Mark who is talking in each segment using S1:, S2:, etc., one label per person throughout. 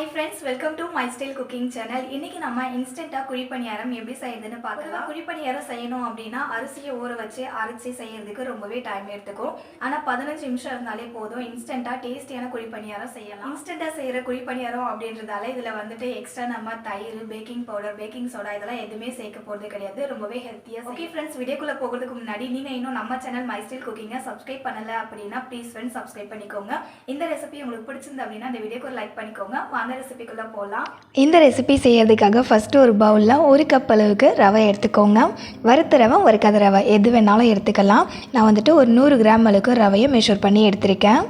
S1: Hi friends welcome to my style cooking channel இன்னைக்கு நம்ம இன்ஸ்டண்ட்டாக குழிப்பணியாரம் எப்படி செய்யுதுன்னு பார்க்கலாம். குழிப்பணியாரம் செய்யணும் அப்படின்னா அரிசியை ஊற வச்சு அரைச்சி செய்யறதுக்கு ரொம்பவே டைம் எடுத்துக்கும். ஆனால் பதினஞ்சு நிமிஷம் இருந்தாலே போதும். இன்ஸ்டண்ட்டாக டேஸ்டியான குழிப்பணியாரம் செய்யலாம். இன்ஸ்டண்ட்டாக செய்கிற குழிப்பணியாரம் அப்படின்றதால இதில் வந்துட்டு எக்ஸ்ட்ரா நம்ம தயிர் பேக்கிங் பவுடர் பேக்கிங் சோடா இதெல்லாம் எதுவுமே சேர்க்க போகிறது கிடையாது. ரொம்பவே ஹெல்த்தியாக ஓகே ஃப்ரெண்ட்ஸ் வீடியோக்குள்ளே போகிறதுக்கு முன்னாடி நீங்கள் இன்னும் நம்ம சேனல் மை ஸ்டைல் குக்கிங்கை சப்ஸ்கிரைப் பண்ணல அப்படின்னா ப்ளீஸ் ஃப்ரெண்ட்ஸ் சப்ஸ்கிரைப் பண்ணிக்கோங்க. இந்த ரெசிபி உங்களுக்கு பிடிச்சிருந்து அப்படின்னா இந்த வீடியோக்கு லைக் பண்ணிக்கோங்க. வாங்க ரெசிபிக்குள்ளே போகலாம்
S2: இந்த ரெசிபி செய்யறதுக்காக ஃபஸ்ட்டு ஒரு பவுலில் ஒரு கப் அளவுக்கு ரவை எடுத்துக்கோங்க. வறுத்த ரவை ஒரு கதை ரவை எது வேணாலும் எடுத்துக்கலாம். நான் வந்துட்டு ஒரு நூறு கிராம் அளவுக்கு ரவையை மெஷர் பண்ணி எடுத்திருக்கேன்.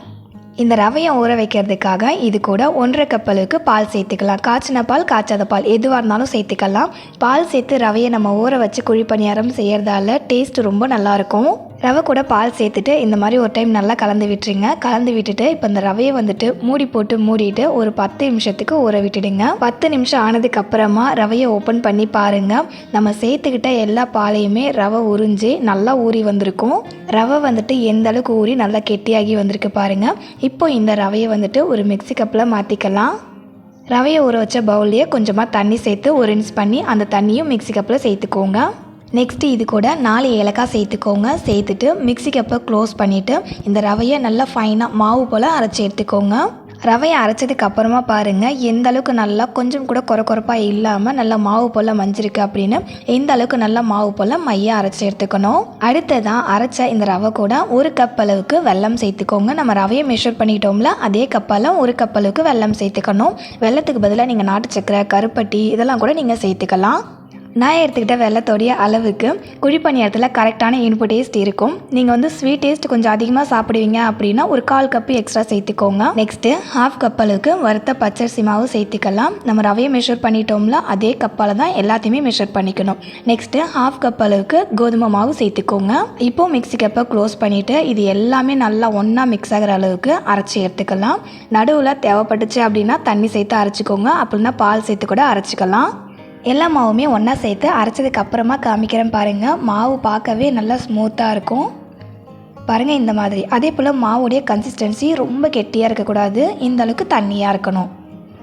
S2: இந்த ரவையை ஊற வைக்கிறதுக்காக இது கூட ஒன்றரை கப் அளவுக்கு பால் சேர்த்துக்கலாம். காய்ச்சின பால் காய்ச்சாத பால் எதுவாக இருந்தாலும் சேர்த்துக்கலாம். பால் சேர்த்து ரவையை நம்ம ஊற வச்சு குழி பணியாரம் செய்கிறதால டேஸ்ட் ரொம்ப நல்லாயிருக்கும் ரவை கூட பால் சேர்த்துட்டு இந்த மாதிரி ஒரு டைம் நல்லா கலந்து விட்டுருங்க. கலந்து விட்டுட்டு இப்போ இந்த ரவையை வந்துட்டு மூடி போட்டு மூடிட்டு ஒரு பத்து நிமிஷத்துக்கு ஊற விட்டுடுங்க. பத்து நிமிஷம் ஆனதுக்கு அப்புறமா ரவையை ஓப்பன் பண்ணி பாருங்க. நம்ம சேர்த்துக்கிட்ட எல்லா பாலையுமே ரவை உறிஞ்சி நல்லா ஊறி வந்திருக்கும். ரவை வந்துட்டு எந்த அளவுக்கு ஊறி நல்லா கெட்டியாகி வந்திருக்கு பாருங்க. இப்போ இந்த ரவையை வந்துட்டு ஒரு மிக்சி கப்பில் மாற்றிக்கலாம் ரவையை ஊற வச்ச பவுல்லையே கொஞ்சமாக தண்ணி சேர்த்து ஒரு இன்ஸ் பண்ணி அந்த தண்ணியும் மிக்சி கப்பில் சேர்த்துக்கோங்க. நெக்ஸ்ட்டு இது கூட நாலு ஏலக்காய் சேர்த்துக்கோங்க. சேர்த்துட்டு மிக்சி கப்பை க்ளோஸ் பண்ணிவிட்டு இந்த ரவையை நல்லா ஃபைனாக மாவு போல் அரைச்சி எடுத்துக்கோங்க. ரவையை அரைச்சதுக்கு அப்புறமா பாருங்கள் எந்த அளவுக்கு நல்லா கொஞ்சம் கூட குறை குறைப்பாக இல்லாமல் நல்லா மாவு போல் மஞ்சிருக்கு அப்படின்னு எந்த அளவுக்கு நல்லா மாவு போல் மையாக அரைச்சி எடுத்துக்கணும். அடுத்ததான் அரைச்ச இந்த ரவை கூட ஒரு கப் அளவுக்கு வெல்லம் சேர்த்துக்கோங்க. நம்ம ரவையை மெஷர் பண்ணிட்டோம்ல அதே கப்பால் ஒரு கப் அளவுக்கு வெல்லம் சேர்த்துக்கணும். வெல்லத்துக்கு பதிலாக நீங்கள் நாட்டு சக்கரை கருப்பட்டி இதெல்லாம் கூட நீங்கள் சேர்த்துக்கலாம். நான் எடுத்துக்கிட்ட வெள்ளத்தோடைய அளவுக்கு குழிப்பணியாரத்தில் கரெக்டான இனிப்பு டேஸ்ட் இருக்கும். நீங்கள் வந்து ஸ்வீட் டேஸ்ட் கொஞ்சம் அதிகமாக சாப்பிடுவீங்க அப்படின்னா ஒரு கால் கப்பு எக்ஸ்ட்ரா சேர்த்துக்கோங்க. நெக்ஸ்ட்டு ஹாஃப் கப் அளவுக்கு வறுத்த பச்சரிசி மாவு சேர்த்துக்கலாம். நம்ம ரவையை மெஷர் பண்ணிட்டோம்ல அதே கப்பால் தான் எல்லாத்தையுமே மெஷர் பண்ணிக்கணும். நெக்ஸ்ட்டு ஹாஃப் கப் அளவுக்கு கோதுமை மாவு சேர்த்துக்கோங்க. இப்போ மிக்ஸி கப்பை க்ளோஸ் பண்ணிவிட்டு இது எல்லாமே நல்லா ஒன்றா மிக்ஸ் ஆகிற அளவுக்கு அரைச்சி எடுத்துக்கலாம். நடுவில் தேவைப்பட்டுச்சு அப்படின்னா தண்ணி சேர்த்து அரைச்சிக்கோங்க. அப்படின்னா பால் சேர்த்து கூட அரைச்சிக்கலாம். எல்லா மாவுமே ஒன்றா சேர்த்து அரைச்சதுக்கு அப்புறமா காமிக்கிறேன் பாருங்கள் மாவு பார்க்கவே நல்லா ஸ்மூத்தாக இருக்கும். பாருங்கள் இந்த மாதிரி. அதே போல் மாவுடைய கன்சிஸ்டன்சி ரொம்ப கெட்டியாக இருக்கக்கூடாது. இந்த அளவுக்கு தண்ணியாக இருக்கணும்.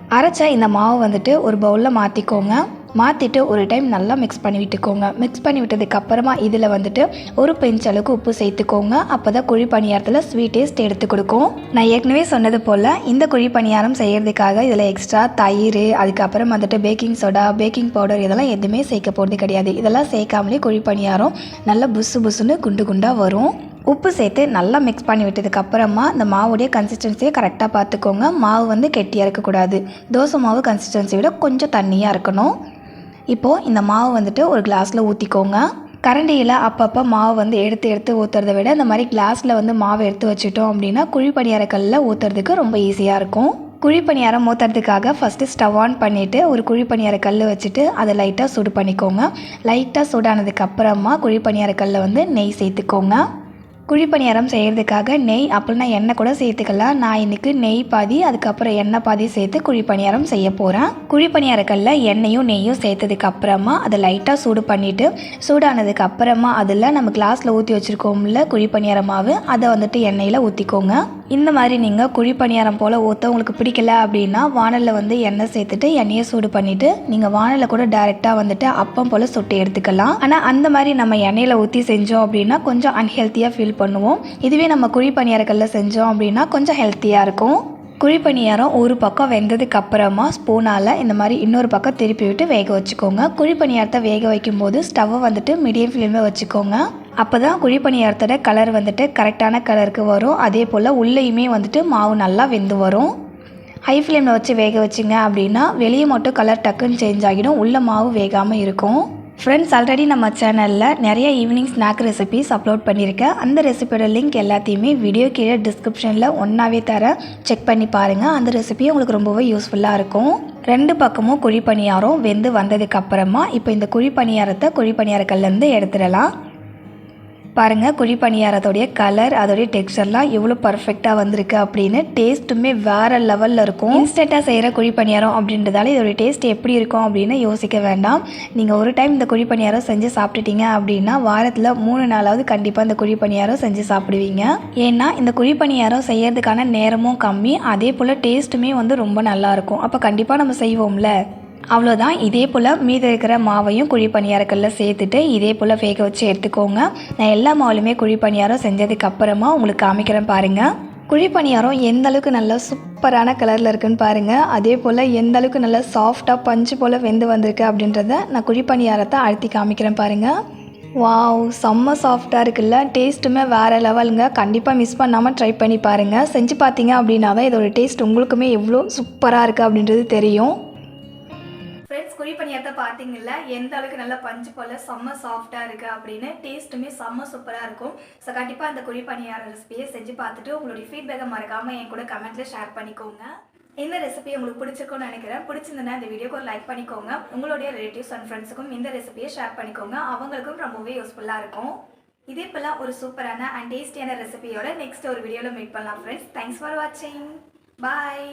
S2: அரைச்ச இந்த மாவு வந்துட்டு ஒரு பவுலில் மாற்றிக்கோங்க மாற்றிட்டு ஒரு டைம் நல்லா மிக்ஸ் பண்ணி விட்டுக்கோங்க. மிக்ஸ் பண்ணி விட்டதுக்கப்புறமா இதில் வந்துட்டு ஒரு பெஞ்ச் அளவுக்கு உப்பு சேர்த்துக்கோங்க. அப்போ தான் குழி பணியாரத்தில் ஸ்வீட் டேஸ்ட் எடுத்து கொடுக்கும். நான் ஏற்கனவே சொன்னது போல் இந்த குழி பணியாரம் செய்கிறதுக்காக இதில் எக்ஸ்ட்ரா தயிர் அதுக்கப்புறம் வந்துட்டு பேக்கிங் சோடா பேக்கிங் பவுடர் இதெல்லாம் எதுவுமே சேர்க்க போகிறது கிடையாது. இதெல்லாம் சேர்க்காமலே குழி பணியாரம் நல்லா புசு புசுன்னு குண்டு குண்டாக வரும். உப்பு சேர்த்து நல்லா மிக்ஸ் பண்ணி விட்டதுக்கப்புறமா இந்த மாவுடைய கன்சிஸ்டன்சியை கரெக்டாக பார்த்துக்கோங்க. மாவு வந்து கெட்டியாக இருக்கக்கூடாது. தோசை மாவு கன்சிஸ்டன்சி விட கொஞ்சம் தண்ணியாக இருக்கணும். இப்போது இந்த மாவு வந்துட்டு ஒரு கிளாஸில் ஊற்றிக்கோங்க கரண்டியில் அப்பப்போ மாவு வந்து எடுத்து எடுத்து ஊற்றுறத விட இந்த மாதிரி கிளாஸில் வந்து மாவு எடுத்து வச்சுட்டோம் அப்படின்னா குழி பணியாரக்கல்லில் ஊற்றுறதுக்கு ரொம்ப ஈஸியாக இருக்கும். குழி பணியாரம் ஊற்றுறதுக்காக ஃபஸ்ட்டு ஸ்டவ் ஆன் பண்ணிவிட்டு ஒரு குழி பணியார கல் வச்சுட்டு அதை லைட்டாக சூடு பண்ணிக்கோங்க. லைட்டாக சூடானதுக்கப்புறமா குழி பணியார கல்லில் வந்து நெய் சேர்த்துக்கோங்க. குழி பணியாரம் செய்கிறதுக்காக நெய் அப்படின்னா எண்ணெய் கூட சேர்த்துக்கலாம். நான் இன்றைக்கி நெய் பாதி அதுக்கப்புறம் எண்ணெய் பாதி சேர்த்து குழி பணியாரம் செய்ய போகிறேன் குழிப்பணியாரக்கல்ல எண்ணெயும் நெய்யும் சேர்த்ததுக்கப்புறமா அதை லைட்டாக சூடு பண்ணிவிட்டு சூடானதுக்கு அப்புறமா அதில் நம்ம கிளாஸில் ஊற்றி வச்சுருக்கோம்ல குழி மாவு அதை வந்துட்டு எண்ணெயில் ஊற்றிக்கோங்க இந்த மாதிரி நீங்கள் குழி பணியாரம் போல் ஊற்ற உங்களுக்கு பிடிக்கல அப்படின்னா வானலில் வந்து எண்ணெய் சேர்த்துட்டு எண்ணெயை சூடு பண்ணிவிட்டு நீங்கள் வானலில் கூட டைரெக்டாக வந்துட்டு அப்பம் போல் சுட்டு எடுத்துக்கலாம். ஆனால் அந்த மாதிரி நம்ம எண்ணெயில் ஊற்றி செஞ்சோம் அப்படின்னா கொஞ்சம் அன்ஹெல்த்தியாக ஃபீல் பண்ணுவோம். இதுவே நம்ம குழி பணியாரக்கல்ல செஞ்சோம் அப்படின்னா கொஞ்சம் ஹெல்த்தியாக இருக்கும். குழி பணியாரம் ஒரு பக்கம் வெந்ததுக்கு அப்புறமா ஸ்பூனால் இந்த மாதிரி இன்னொரு பக்கம் திருப்பி விட்டு வேக வச்சுக்கோங்க. குழி பணியாரத்தை வேக வைக்கும்போது ஸ்டவ்வை வந்துட்டு மீடியம் ஃப்ளேமில் வச்சுக்கோங்க. அப்போ தான் குழி பணியாரத்தோட கலர் வந்துட்டு கரெக்டான கலருக்கு வரும். அதே போல் உள்ளேயுமே வந்துட்டு மாவு நல்லா வெந்து வரும். ஹை ஃப்ளேமில் வச்சு வேக வச்சிங்க அப்படின்னா வெளியே மட்டும் கலர் டக்குன்னு சேஞ்ச் ஆகிடும். உள்ள மாவு வேகாமல் இருக்கும். ஃப்ரெண்ட்ஸ் ஆல்ரெடி நம்ம சேனலில் நிறைய ஈவினிங் ஸ்நாக் ரெசிபிஸ் அப்லோட் பண்ணியிருக்கேன் அந்த ரெசிபியோட லிங்க் எல்லாத்தையுமே வீடியோ கீழே டிஸ்கிரிப்ஷனில் ஒன்றாவே தர செக் பண்ணி பாருங்கள் அந்த ரெசிபி உங்களுக்கு ரொம்பவே யூஸ்ஃபுல்லாக இருக்கும். ரெண்டு பக்கமும் குழி பணியாரம் வெந்து வந்ததுக்கப்புறமா இப்போ இந்த குழி பணியாரத்தை குழி பணியாரக்கல்லேருந்து எடுத்துடலாம். பாருங்கள் குழி பணியாரத்தோடைய கலர் அதோடைய டெக்ஸ்டர்லாம் எவ்வளோ பர்ஃபெக்டாக வந்திருக்கு அப்படின்னு டேஸ்ட்டுமே வேறு லெவலில் இருக்கும். இன்ஸ்டண்ட்டாக செய்கிற குழி பணியாரம் அப்படின்றதால இதோடைய டேஸ்ட் எப்படி இருக்கும் அப்படின்னு யோசிக்க வேண்டாம். நீங்கள் ஒரு டைம் இந்த குழி பணியாரம் செஞ்சு சாப்பிட்டுட்டீங்க அப்படின்னா வாரத்தில் மூணு நாளாவது கண்டிப்பாக இந்த குழி பணியாரம் செஞ்சு சாப்பிடுவீங்க. ஏன்னா இந்த குழி பணியாரம் செய்யறதுக்கான நேரமும் கம்மி அதே போல் டேஸ்ட்டுமே வந்து ரொம்ப நல்லாயிருக்கும் அப்போ கண்டிப்பாக நம்ம செய்வோம்ல. அவ்வளோதான் இதே போல் மீதி இருக்கிற மாவையும் குழி பணியாரக்கல்ல சேர்த்துட்டு இதே போல் வேக வச்சு எடுத்துக்கோங்க. நான் எல்லா மாவுலையுமே குழி பணியாரம் செஞ்சதுக்கு அப்புறமா உங்களுக்கு காமிக்கிறேன் பாருங்கள் குழி பணியாரம் எந்த அளவுக்கு நல்லா சூப்பரான கலரில் இருக்குன்னு பாருங்கள் அதே போல் எந்த அளவுக்கு நல்லா சாஃப்டாக பஞ்சு போல் வெந்து வந்திருக்கு அப்படின்றத நான் குழி பணியாரத்தை அழுத்தி காமிக்கிறேன் பாருங்கள் வாவ் செம்ம சாஃப்டாக இருக்குல்ல. டேஸ்ட்டுமே வேறு லெவலுங்க. கண்டிப்பாக மிஸ் பண்ணாமல் ட்ரை பண்ணி பாருங்கள் செஞ்சு பார்த்தீங்க அப்படின்னாவே இதோட டேஸ்ட் உங்களுக்குமே எவ்வளோ சூப்பராக இருக்குது அப்படின்றது தெரியும்.
S1: குழி பணியாரத்தை பார்த்தீங்கல்ல எந்த அளவுக்கு நல்லா பஞ்சு போல செம்ம சாஃப்டாக இருக்குது அப்படின்னு டேஸ்ட்டுமே செம்ம சூப்பராக இருக்கும். ஸோ கண்டிப்பாக அந்த குழி பணியார ரெசிபியை செஞ்சு பார்த்துட்டு உங்களுடைய ஃபீட்பேக்கை மறக்காமல் என் கூட கமெண்ட்டில் ஷேர் பண்ணிக்கோங்க. இந்த ரெசிபி உங்களுக்கு பிடிச்சிருக்கும்னு நினைக்கிறேன். பிடிச்சிருந்தனா இந்த வீடியோக்கு ஒரு லைக் பண்ணிக்கோங்க. உங்களுடைய ரிலேட்டிவ்ஸ் அண்ட் ஃப்ரெண்ட்ஸுக்கும் இந்த ரெசிபியை ஷேர் பண்ணிக்கோங்க. அவங்களுக்கும் ரொம்பவே யூஸ்ஃபுல்லாக இருக்கும். இதே போல் ஒரு சூப்பரான அண்ட் டேஸ்டியான ரெசிபியோட நெக்ஸ்ட் ஒரு வீடியோவில் மீட் பண்ணலாம் ஃப்ரெண்ட்ஸ் தேங்க்ஸ் ஃபார் வாட்சிங் பாய்